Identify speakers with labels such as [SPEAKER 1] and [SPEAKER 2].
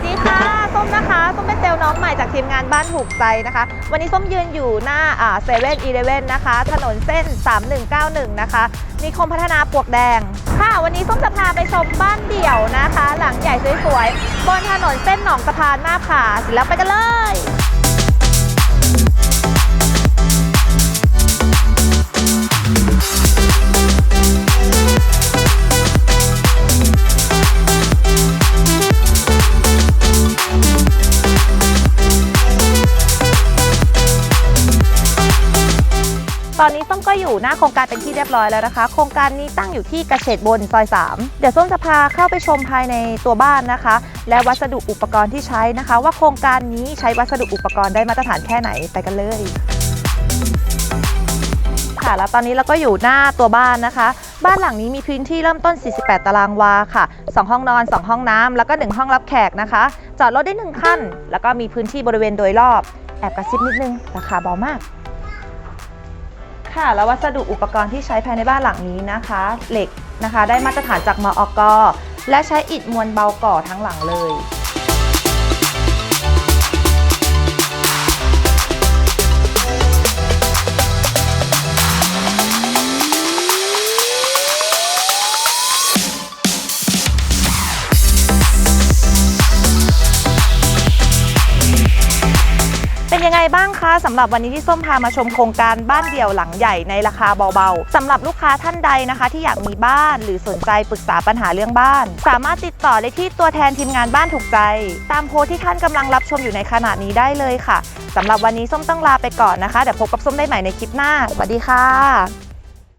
[SPEAKER 1] สดีค่ะ ส้มนะคะ ส้มเป็นเซลน้องใหม่จากทีมงานบ้านถูกใจนะคะ วันนี้ส้มยืนอยู่หน้าเซเว่นอีเลเว่นนะคะ ถนนเส้น 3191 นะคะ นิคมพัฒนาปวกแดง ค่ะ วันนี้ส้มจะพาไปชมบ้านเดี่ยวนะคะ หลังใหญ่สวยๆ บนถนนเส้นหนองสะพานมาบขาแล้วไปกันเลย ตอนนี้ส้มก็อยู่หน้าโครงการเป็นที่เรียบร้อยแล้วนะคะ โครงการนี้ตั้งอยู่ที่เกษตรบนซอย 3 เดี๋ยวส้มจะพาเข้าไปชมภายในตัวบ้านนะคะ และวัสดุอุปกรณ์ที่ใช้นะคะ ว่าโครงการนี้ใช้วัสดุอุปกรณ์ได้มาตรฐานแค่ไหนไปกันเลยค่ะแล้วตอนนี้เราก็อยู่หน้าตัวบ้านนะคะ บ้านหลังนี้มีพื้นที่เริ่มต้น 48 ตารางวาค่ะ 2 ห้องนอน 2 ห้องน้ำแล้วก็ 1 ห้องรับแขกนะคะ จอดรถได้ 1 คัน แล้วก็มีพื้นที่บริเวณโดยรอบ แอบกระซิบนิดนึง ราคาเบามาก ค่ะ แล้ววัสดุอุปกรณ์ที่ใช้ภายในบ้านหลังนี้นะคะ เหล็กนะคะ ได้มาตรฐานจากมอกและใช้อิฐมวลเบาก่อทั้งหลังเลย เป็นยังไงบ้างคะสำหรับวันนี้ที่ส้มพามาชมโครงการบ้านเดี่ยวหลังใหญ่ในราคาเบาๆสำหรับลูกค้าท่านใดนะคะ ที่อยากมีบ้านหรือสนใจปรึกษาปัญหาเรื่องบ้าน สามารถติดต่อได้ที่ตัวแทนทีมงานบ้านถูกใจ ตามโพสที่ท่านกำลังรับชมอยู่ในขณะนี้ได้เลยค่ะสำหรับวันนี้ส้มต้องลาไปก่อนนะคะเดี๋ยวพบกับส้มได้ใหม่ในคลิปหน้าสวัสดีค่ะ